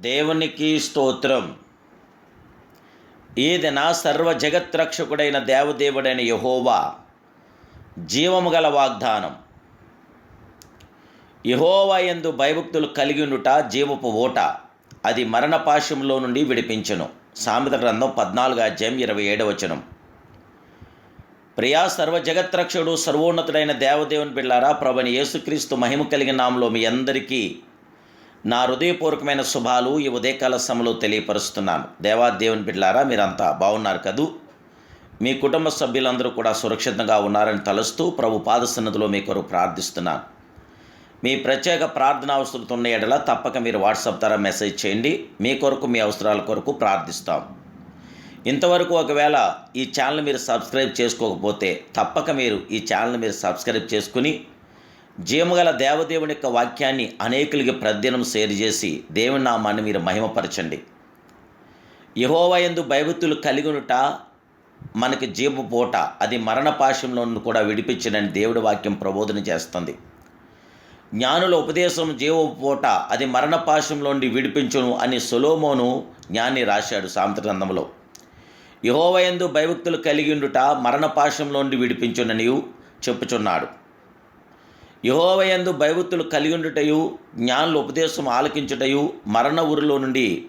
దేవునికి స్తోత్రం. ఈదిన సర్వ జగత్రక్షకుడైన దేవదేవుడైన యహోవా జీవము గల వాగ్దానం. యహోవా ఎందు భయభక్తులు కలిగి ఉండుట జీవపు ఓట అది మరణపాశంలో నుండి విడిపించను. సామెత గ్రంథం పద్నాలుగు అధ్యాయం ఇరవై ఏడవచనం ప్రియా సర్వ జగత్రక్షుడు సర్వోన్నతుడైన దేవదేవుని బిళ్ళారా ప్రభుని యేసుక్రీస్తు మహిమ కలిగిన నామలో మీ అందరికీ నా హృదయపూర్వకమైన శుభాలు ఈ ఉదయకాల సమయంలో తెలియపరుస్తున్నాను దేవాదేవుని బిడ్లారా మీరంతా బాగున్నారు కదూ? మీ కుటుంబ సభ్యులందరూ కూడా సురక్షితంగా ఉన్నారని తలుస్తూ ప్రభు పాదసన్నదిలో మీ కొరకు ప్రార్థిస్తున్నాను. మీ ప్రత్యేక ప్రార్థన అవసరత ఉన్న ఎడల తప్పక మీరు వాట్సాప్ ద్వారా మెసేజ్ చేయండి. మీ కొరకు మీ అవసరాల కొరకు ప్రార్థిస్తాం. ఇంతవరకు ఒకవేళ ఈ ఛానల్ మీరు సబ్స్క్రైబ్ చేసుకోకపోతే తప్పక మీరు ఈ ఛానల్ మీరు సబ్స్క్రైబ్ చేసుకుని జీవగల దేవదేవుని యొక్క వాక్యాన్ని అనేకులకి ప్రద్దినం షేర్ చేసి దేవుని నామాన్ని మీరు మహిమపరచండి. యహోవయందు భయభక్తులు కలిగినట మనకి జీవ పూట అది మరణపాశంలో నుండి కూడా విడిపించడని దేవుడి వాక్యం ప్రబోధన చేస్తుంది. జ్ఞానుల ఉపదేశం జీవ పూట అది మరణ నుండి విడిపించును అని సొలోమోను జ్ఞాని రాశాడు సామంతగ్రంథంలో యహోవయందు భయభక్తులు కలిగి ఉండుట పాశంలోండి నుండి చెప్పుచున్నాడు. యహోవయందు భయభక్తులు కలిగి ఉండుటయు జ్ఞానుల ఉపదేశం ఆలకించుటయు మరణ ఊరిలో నుండి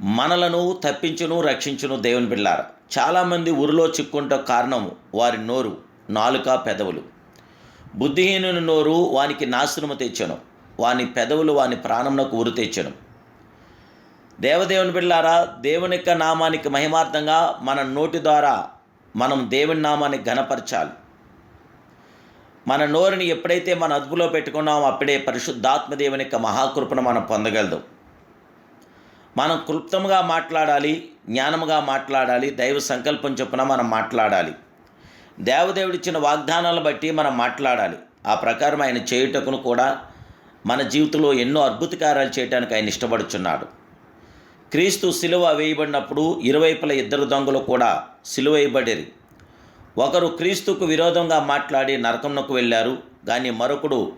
మనలను తప్పించును రక్షించును దేవుని బిళ్ళారు చాలామంది ఊరిలో చిక్కుంట కారణం వారి నోరు నాలుక పెదవులు. బుద్ధిహీనుని నోరు వానికి నాశనము తెచ్చను. వాని పెదవులు వాని ప్రాణమునకు ఊరు తెచ్చను. దేవదేవుని బిళ్ళారా దేవుని యొక్క నామానికి మహిమార్థంగా మన నోటి ద్వారా మనం దేవుని నామాన్ని ఘనపరచాలి. మన నోరుని ఎప్పుడైతే మన అదుపులో పెట్టుకున్నామో అప్పుడే పరిశుద్ధాత్మదేవుని యొక్క మహాకృపను మనం పొందగలదు. మనం క్లుప్తంగా మాట్లాడాలి జ్ఞానముగా మాట్లాడాలి దైవ సంకల్పం చొప్పున మనం మాట్లాడాలి. దేవదేవుడిచ్చిన వాగ్దానాలను బట్టి మనం మాట్లాడాలి. ఆ ప్రకారం ఆయన చేయుటకును కూడా మన జీవితంలో ఎన్నో అద్భుత కార్యాలు చేయడానికి ఆయన ఇష్టపడుచున్నాడు. క్రీస్తు సిలువ వేయబడినప్పుడు ఇరువైపుల ఇద్దరు దొంగలు కూడా సిలువేయబడేరు ఒకరు క్రీస్తుకు విరోధంగా మాట్లాడి నరకంనకు వెళ్ళారు కానీ మరొకడు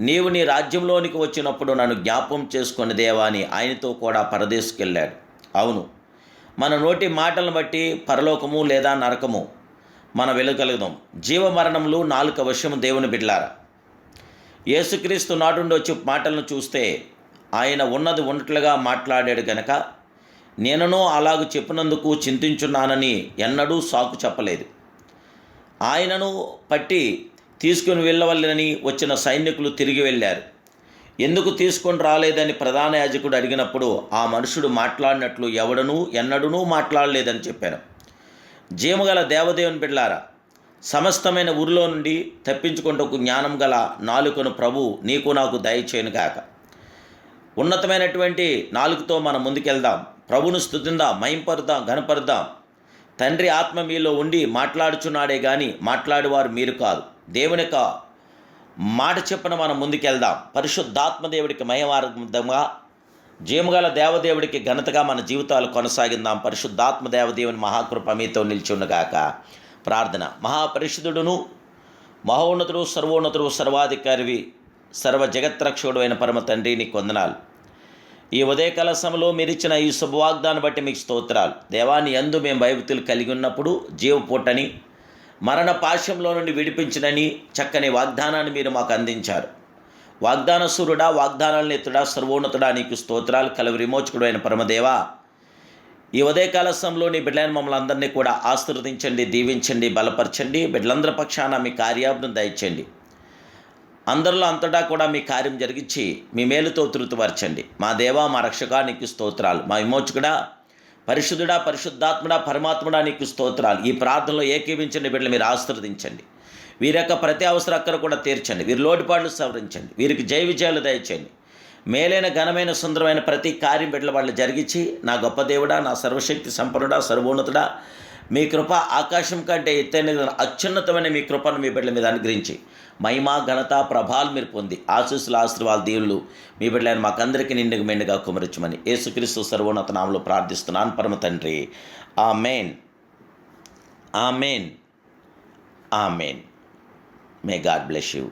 నీవు నీ రాజ్యంలోనికి వచ్చినప్పుడు నన్ను జ్ఞాపం చేసుకుని దేవా అని ఆయనతో కూడా పరదేశుకెళ్ళాడు. అవును మన నోటి మాటలను బట్టి పరలోకము లేదా నరకము మనం వెలుగలుగుదాం. జీవమరణములు నాలుక వశము దేవుని బిడ్లారా యేసుక్రీస్తు నాటుండి వచ్చి మాటలను చూస్తే ఆయన ఉన్నది ఉన్నట్లుగా మాట్లాడాడు గనక నేనను అలాగ చెప్పినందుకు చింతించున్నానని ఎన్నడూ సాకు చెప్పలేదు. ఆయనను పట్టి తీసుకుని వెళ్ళవల్లని వచ్చిన సైనికులు తిరిగి వెళ్ళారు. ఎందుకు తీసుకొని రాలేదని ప్రధాన యాజకుడు అడిగినప్పుడు ఆ మనుషుడు మాట్లాడినట్లు ఎవడనూ ఎన్నడూనూ మాట్లాడలేదని చెప్పాను జీమగల దేవదేవుని బిడ్లారా సమస్తమైన ఊరిలో నుండి తప్పించుకుంటకు జ్ఞానం గల నాలుకను ప్రభు నీకు నాకు దయచేయను గాక. ఉన్నతమైనటువంటి నాలుగుతో మనం ముందుకెళ్దాం. ప్రభును స్థుతిందాం మహింపరుద్దాం ఘనపరుద్దాం. తండ్రి ఆత్మ మీలో ఉండి మాట్లాడుచున్నాడే కానీ మాట్లాడేవారు మీరు కాదు. దేవుని యొక్క మాట చెప్పిన మనం ముందుకెళ్దాం. పరిశుద్ధాత్మ దేవుడికి మయమార్గంగా జీముగల దేవదేవుడికి ఘనతగా మన జీవితాలు కొనసాగిందాం. పరిశుద్ధాత్మ దేవదేవుని మహాకృప మీతో నిల్చుండగాక. ప్రార్థన. మహాపరిశుద్ధుడును మహోన్నతుడు సర్వోన్నతుడు సర్వాధికారివి సర్వ జగత్రక్షకుడు అయిన పరమ తండ్రి నీకు వందనాలు. ఈ ఉదయ కలసంలో మీరు ఇచ్చిన ఈ శుభవాగ్దాన్ని బట్టి మీకు స్తోత్రాలు. దేవాన్ని ఎందు మేము భయభక్తులు కలిగి ఉన్నప్పుడు జీవపూటని మరణ పాశంలో నుండి విడిపించినని చక్కని వాగ్దానాన్ని మీరు మాకు అందించారు. వాగ్దాన సూర్యుడా వాగ్దానాలను ఎత్తుడా సర్వోన్నతుడా నీకు స్తోత్రాలు. కలవి విమోచకుడు అయిన పరమదేవా ఈ ఉదయకాల సమయంలో నీ బిడ్డలైన మమ్మల్ని అందరినీ కూడా ఆశీర్వదించండి దీవించండి బలపరచండి. బిడ్డలందరి పక్షాన మీ కార్యాలను దయచండి అందరిలో అంతటా కూడా మీ కార్యం జరిగించి మీ మేలుతో తృప్తిపరచండి మా దేవా మా రక్షగా నీకు స్తోత్రాలు. మా విమోచకుడా పరిశుద్ధుడా పరిశుద్ధాత్ముడా పరమాత్ముడా నీకు స్తోత్రాలు. ఈ ప్రార్థనలో ఏకీవించండి బిడ్డలు మీరు ఆశ్రదించండి వీరి యొక్క ప్రతి అవసరం అక్కడ కూడా తీర్చండి. వీరి లోటుపాట్లు సవరించండి. వీరికి జయ విజయాలు దయచేయండి. మేలైన ఘనమైన సుందరమైన ప్రతి కార్యం బిడ్డల వాళ్ళు జరిగించి నా గొప్ప దేవుడా నా సర్వశక్తి సంపన్నుడా సర్వోన్నతుడా మీ కృప ఆకాశం కంటే ఎత్తైన అత్యున్నతమైన మీ కృపను మీ బిడ్డల మీద అనుగ్రహించి మహిమ ఘనత ప్రభాలు మీరు పొంది ఆశీస్సుల ఆశీర్వాద దీవులు మీ బిడ్డలైన మాకందరికీ నిండుగా మెండుగా కుమరించమని యేసుక్రీస్తు సర్వోన్నత నామలో ప్రార్థిస్తున్నాను. పరమ తండ్రి. ఆ main ah main ah main may God bless you